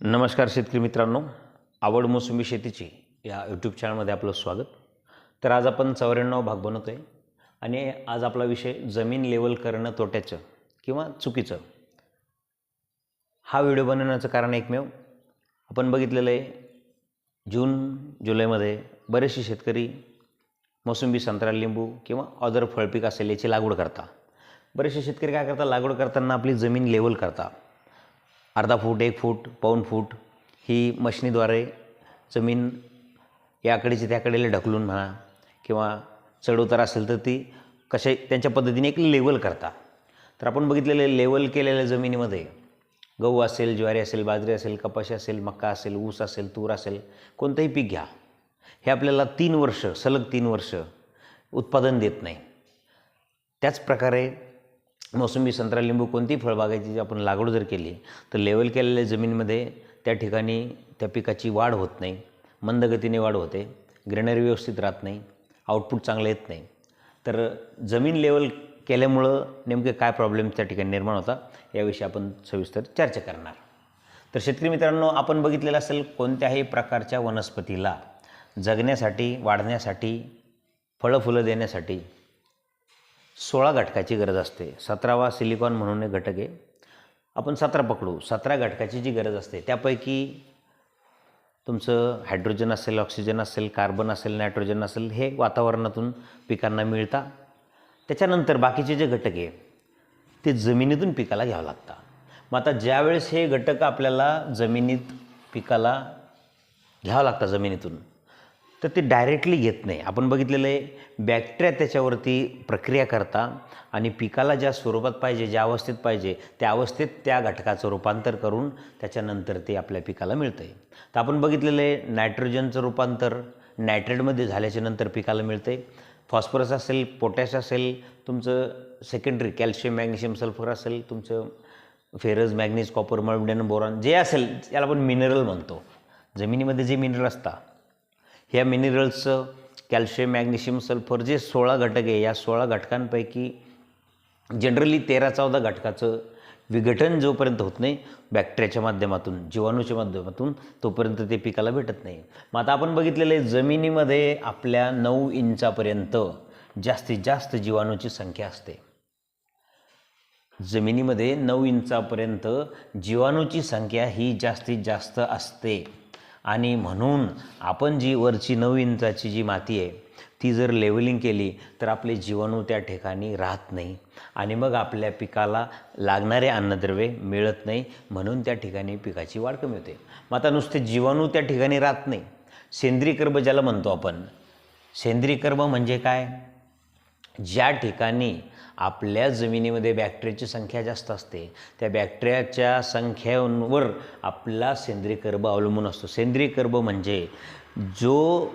नमस्कार शेतकरी मित्रांनो. आवड मोसंबी शेतीची या यूट्यूब चॅनलमध्ये आपलं स्वागत. तर आज आपण चौऱ्याण्णव भाग बनवतो आहे आणि आज आपला विषय जमीन लेवल करणं तोट्याचं किंवा चुकीचं. हा व्हिडिओ बनवण्याचं कारण एकमेव. आपण बघितलेलं आहे जून जुलैमध्ये बरेचसे शेतकरी मोसंबी संत्रा लिंबू किंवा अदर फळपीक असेल याची लागवड करता बरेचसे शेतकरी काय करतात? लागवड करताना आपली जमीन लेवल करता अर्धा फूट एक फूट पाऊण फूट ही मशिनीद्वारे जमीन याकडेची त्याकडेला ढकलून म्हणा किंवा चढउतार असेल तर ती कशा त्यांच्या पद्धतीने एक लेवल करता. तर आपण बघितलेले लेवल केलेल्या जमिनीमध्ये गहू असेल ज्वारी असेल बाजरी असेल कपाशी असेल मक्का असेल ऊस असेल तूर असेल कोणतंही पीक घ्या. हे आपल्याला तीन वर्ष सलग तीन वर्ष उत्पादन देत नाही. त्याच प्रकारे मोसंबी संत्रा लिंबू कोणतीही फळबागाची जी आपण लागवड जर केली तर लेवल केलेल्या जमिनीमध्ये त्या ठिकाणी त्या पिकाची वाढ होत नाही मंद गतीने वाढ होते ग्रेनरी व्यवस्थित राहत नाही आउटपुट चांगलं येत नाही. तर जमीन लेवल केल्यामुळं नेमके काय प्रॉब्लेम त्या ठिकाणी निर्माण होता याविषयी आपण सविस्तर चर्चा करणार. तर शेतकरी मित्रांनो आपण बघितलेलं असेल कोणत्याही प्रकारच्या वनस्पतीला जगण्यासाठी वाढण्यासाठी फळं फुलं देण्यासाठी सोळा घटकाची गरज असते. सतरावा सिलिकॉन म्हणून एक घटक आहे. आपण सतरा पकडू. सतरा घटकाची जी गरज असते त्यापैकी तुमचं हायड्रोजन असेल ऑक्सिजन असेल कार्बन असेल नायट्रोजन असेल हे वातावरणातून पिकांना मिळता. त्याच्यानंतर बाकीचे जे घटक आहे ते जमिनीतून पिकाला घ्यावं लागतं. मग आता ज्यावेळेस हे घटक आपल्याला जमिनीत पिकाला घ्यावं लागतं जमिनीतून तर ते डायरेक्टली येत नाही. आपण बघितलेलं आहे बॅक्टेरिया त्याच्यावरती प्रक्रिया करता आणि पिकाला ज्या स्वरूपात पाहिजे ज्या अवस्थेत पाहिजे त्या अवस्थेत त्या घटकाचं रूपांतर करून त्याच्यानंतर ते आपल्या पिकाला मिळतं आहे तर आपण बघितलेलं आहे नायट्रोजनचं रूपांतर नायट्रेटमध्ये झाल्याच्यानंतर पिकाला मिळतं आहे फॉस्फरस असेल पोटॅश असेल तुमचं सेकंडरी कॅल्शियम मॅग्नेशियम सल्फर असेल तुमचं ferrous manganese copper molybdenum boron जे असेल याला आपण मिनरल म्हणतो. जमिनीमध्ये जे मिनरल असतात ह्या मिनरल्सचं कॅल्शियम मॅग्नेशियम सल्फर जे सोळा घटक आहे या सोळा घटकांपैकी जनरली तेरा चौदा घटकाचं विघटन जोपर्यंत होत नाही बॅक्टेरियाच्या माध्यमातून जीवाणूच्या माध्यमातून तोपर्यंत ते पिकाला भेटत नाही. मग आता आपण बघितलेलं आहे जमिनीमध्ये आपल्या नऊ इंचापर्यंत जास्तीत जास्त जीवाणूची संख्या असते. जमिनीमध्ये नऊ इंचापर्यंत जीवाणूची संख्या ही जास्तीत जास्त असते. आणि म्हणून आपण जी वरची नऊ इंचाची जी माती आहे ती जर लेवलिंग केली तर आपले जीवाणू त्या ठिकाणी राहत नाही. आणि मग आपल्या पिकाला लागणारे अन्नद्रव्ये मिळत नाही म्हणून त्या ठिकाणी पिकाची वाढ कमी होते. मग आता नुसते जीवाणू त्या ठिकाणी राहत नाही. सेंद्रिय कर्म ज्याला म्हणतो आपण सेंद्रिय कर्म म्हणजे काय? ज्या ठिकाणी आपल्या जमिनीमध्ये बॅक्टेरियाची संख्या जास्त असते त्या बॅक्टेरियाच्या संख्येवर आपला सेंद्रिय कर्ब अवलंबून असतो. सेंद्रिय कर्ब म्हणजे जो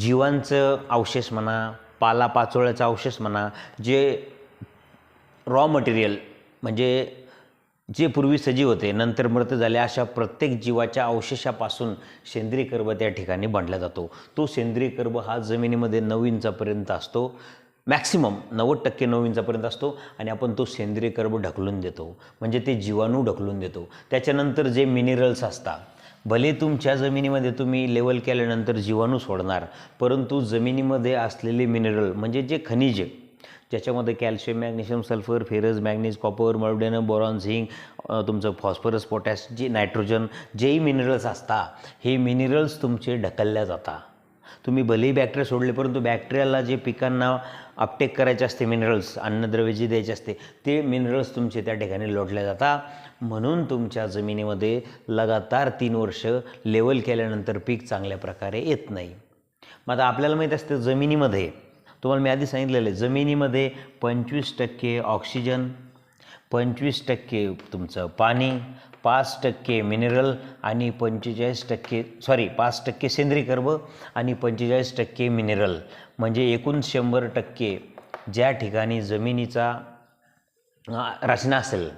जीवांचं अवशेष म्हणा पालापाचोळ्याचा अवशेष म्हणा जे रॉ मटेरियल म्हणजे जे पूर्वी सजीव होते नंतर मृत झाले अशा प्रत्येक जीवाच्या अवशेषापासून सेंद्रिय कर्ब त्या ठिकाणी बांधला जातो. तो सेंद्रिय कर्ब हा जमिनीमध्ये नऊ इंचापर्यंत असतो. मॅक्सिमम नव्वद टक्के नऊ इंचापर्यंत असतो आणि आपण तो सेंद्रिय कर्ब ढकलून देतो. म्हणजे ते जीवाणू ढकलून देतो. त्याच्यानंतर जे मिनरल्स असतात भले तुमच्या जमिनीमध्ये तुम्ही लेवल केल्यानंतर जीवाणू सोडणार परंतु जमिनीमध्ये असलेले मिनरल म्हणजे जे खनिज ज्याच्यामध्ये calcium magnesium sulphur ferrous manganese copper molybdenum boron zinc तुमचं फॉस्फरस पोटॅश जे नायट्रोजन जेही मिनरल्स असतात हे मिनरल्स तुमचे ढकलल्या जातात. तुम्ही भलेही बॅक्टेरिया सोडले परंतु बॅक्टेरियाला जे पिकांना अपटेक करायचे असते मिनरल्स अन्नद्रव्य जे द्यायचे असते ते मिनरल्स तुमचे त्या ठिकाणी लोटले जातात. म्हणून तुमच्या जमिनीमध्ये लगातार तीन वर्ष लेवल केल्यानंतर पीक चांगल्या प्रकारे येत नाही. मग आता आपल्याला माहीत असतं जमिनीमध्ये तुम्हाला मी आधी सांगितलेलं आहे जमिनीमध्ये पंचवीस टक्के ऑक्सिजन पंचवीस टक्के तुमचं पाणी पाच टक्के मिनरल आणि पंचेचाळीस टक्के सॉरी पाच टक्के सेंद्रिय कर्ब आणि पंचेचाळीस टक्के मिनरल म्हणजे एकूण शंभर टक्के ज्या ठिकाणी जमिनीचा रचना असेल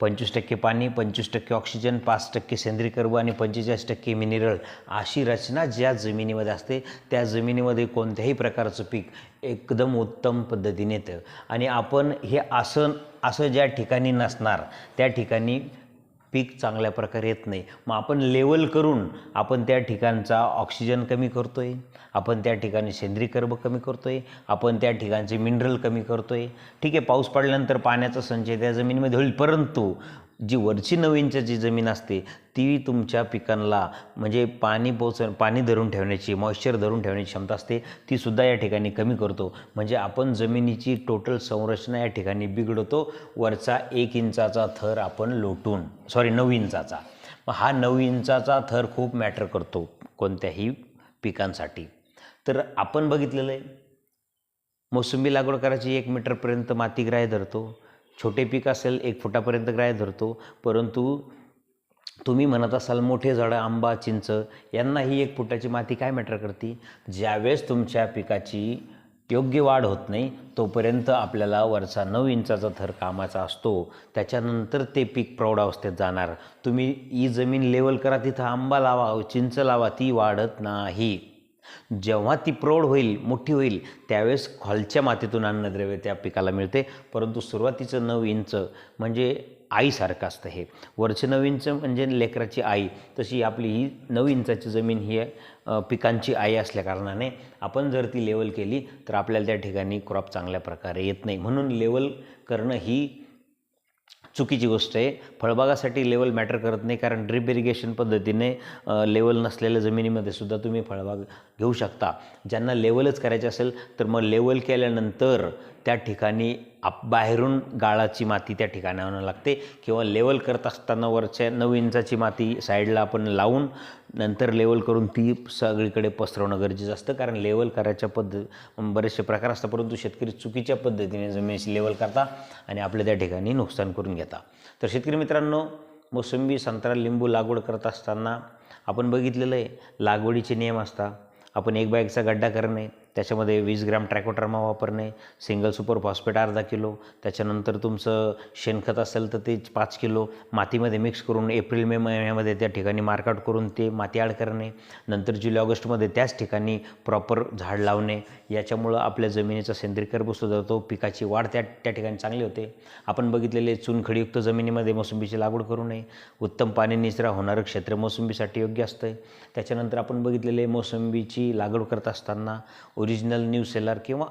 पंचवीस टक्के पाणी पंचवीस टक्के ऑक्सिजन पाच टक्के सेंद्रिय कर्ब आणि पंचेचाळीस टक्के मिनरल अशी रचना ज्या जमिनीमध्ये असते त्या जमिनीमध्ये कोणत्याही प्रकारचं पीक एकदम उत्तम पद्धतीने येतं. आणि आपण हे असं असं ज्या ठिकाणी नसणार त्या ठिकाणी पीक चांगल्या प्रकारे येत नाही. मग आपण लेवल करून आपण त्या ठिकाणचा ऑक्सिजन कमी करतो आहे आपण त्या ठिकाणी सेंद्रिय कर्ब कमी करतो आहे आपण त्या ठिकाणचे मिनरल कमी करतो आहे ठीक आहे पाऊस पडल्यानंतर पाण्याचा संचय त्या जमिनीमध्ये होईल. परंतु जी वरची नऊ इंचाची जमीन असते ती तुमच्या पिकांना म्हणजे पाणी पोच पाणी धरून ठेवण्याची मॉइश्चर धरून ठेवण्याची क्षमता असते ती सुद्धा या ठिकाणी कमी करतो. म्हणजे आपण जमिनीची टोटल संरचना या ठिकाणी बिघडवतो वरचा एक इंचाचा थर आपण लोटून सॉरी नऊ इंचाचा. मग हा नऊ इंचाचा थर खूप मॅटर करतो कोणत्याही पिकांसाठी. तर आपण बघितलेलं आहे मोसंबी लागवड करायची एक मीटरपर्यंत माती ग्राह्य धरतो छोटे पीक असेल एक फुटापर्यंत ग्राह्य धरतो. परंतु तुम्ही म्हणत असाल मोठे झाडं आंबा चिंच यांना ही एक फुटाची माती काय मॅटर करते? ज्यावेळेस तुमच्या पिकाची योग्य वाढ होत नाही तोपर्यंत आपल्याला वरचा नऊ इंचाचा थर कामाचा असतो. त्याच्यानंतर ते पीक प्रौढावस्थेत जाणार. तुम्ही ही जमीन लेवल करा तिथं आंबा लावा चिंच लावा ती वाढत नाही. जेव्हा ती प्रौढ होईल मोठी होईल त्यावेळेस खालच्या मातीतून अन्नद्रव्य त्या पिकाला मिळते. परंतु सुरुवातीचं नऊ इंच म्हणजे आईसारखं असतं हे. वरचे नऊ इंच म्हणजे लेकराची आई. तशी आपली ही नऊ इंचाची जमीन ही पिकांची आई असल्याकारणाने आपण जर ती लेवल केली तर आपल्याला त्या ठिकाणी क्रॉप चांगल्या प्रकारे येत नाही. म्हणून लेवल करणं ही चुकीची गोष्ट आहे. फळबागासाठी लेवल मॅटर करत नाही कारण ड्रिप इरिगेशन पद्धतीने लेवल नसलेल्या जमिनीमध्ये सुद्धा तुम्ही फळबाग घेऊ शकता. ज्यांना लेवलच करायचे असेल तर मग लेवल केल्यानंतर त्या ठिकाणी आप बाहेरून गाळाची माती त्या ठिकाणी आणावं लागते. किंवा लेवल करत असताना वरच्या नऊ इंचाची माती साईडला आपण लावून नंतर लेवल करून ती सगळीकडे पसरवणं गरजेचं असतं. कारण लेवल करायच्या पद्धत बरेचसे प्रकार असतात. परंतु शेतकरी चुकीच्या पद्धतीने जमिनीची लेवल करता आणि आपल्या त्या ठिकाणी नुकसान करून घेता. तर शेतकरी मित्रांनो मोसंबी संत्रा लिंबू लागवड करत असताना आपण बघितलेलं आहे लागवडीचे नियम असतात. आपण एक बायकचा गड्डा करणे त्याच्यामध्ये वीस ग्रॅम ट्रॅकोटर्मा वापरणे सिंगल सुपर फॉस्फेट अर्धा किलो त्याच्यानंतर तुमचं शेणखत असेल तर ते पाच किलो मातीमध्ये मिक्स करून एप्रिल मे महिन्यामध्ये त्या ठिकाणी मार्कआउट करून ते माती ॲड करणे नंतर जुलै ऑगस्टमध्ये त्याच ठिकाणी प्रॉपर झाड लावणे याच्यामुळं आपल्या जमिनीचा सेंद्रिय कर्ब जातो पिकाची वाढ त्या त्या ठिकाणी चांगली होते. आपण बघितलेले चुनखडीयुक्त जमिनीमध्ये मोसंबीची लागवड करू नये. उत्तम पाणी निचरा होणारं क्षेत्र मोसंबीसाठी योग्य असतं आहे त्याच्यानंतर आपण बघितलेले मोसंबीची लागवड करत असताना ओरिजिनल न्यू सेलर किंवा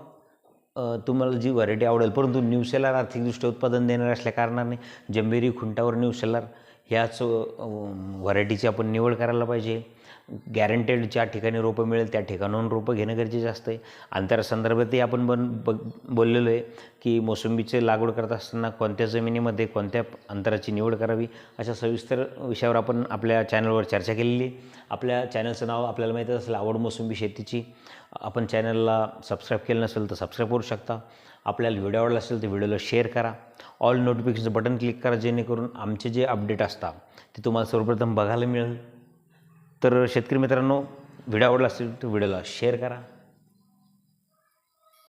तुम्हाला जी व्हरायटी आवडेल परंतु न्यू सेलर आर्थिकदृष्ट्या उत्पादन देणार असल्या कारणाने जंबेरी खुंटावर न्यू सेलर ह्याच व्हरायटीची आपण निवड करायला पाहिजे. गॅरंटेड ज्या ठिकाणी रोपं मिळेल त्या ठिकाणाहून रोपं घेणं गरजेचं असतं आहे अंतरासंदर्भातही आपण बन ब बोललेलो आहे की मोसंबीचे लागवड करत असताना कोणत्या जमिनीमध्ये कोणत्या अंतराची निवड करावी अशा सविस्तर विषयावर आपण आपल्या चॅनलवर चर्चा केलेली आहे. आपल्या चॅनलचं नाव आपल्याला माहीतच असेल आवड मोसंबी शेतीची. आपण चॅनलला सबस्क्राईब केलं नसेल तर सबस्क्राईब करू शकता. आपल्याला व्हिडिओ आवडला असेल तर व्हिडिओला शेअर करा. ऑल नोटिफिकेशन बटन क्लिक करा जेणेकरून आमचे जे अपडेट असतात ते तुम्हाला सर्वप्रथम बघायला मिळेल. तर शेतकरी मित्रांनो व्हिडिओ आवडला असेल तर व्हिडिओला शेअर करा.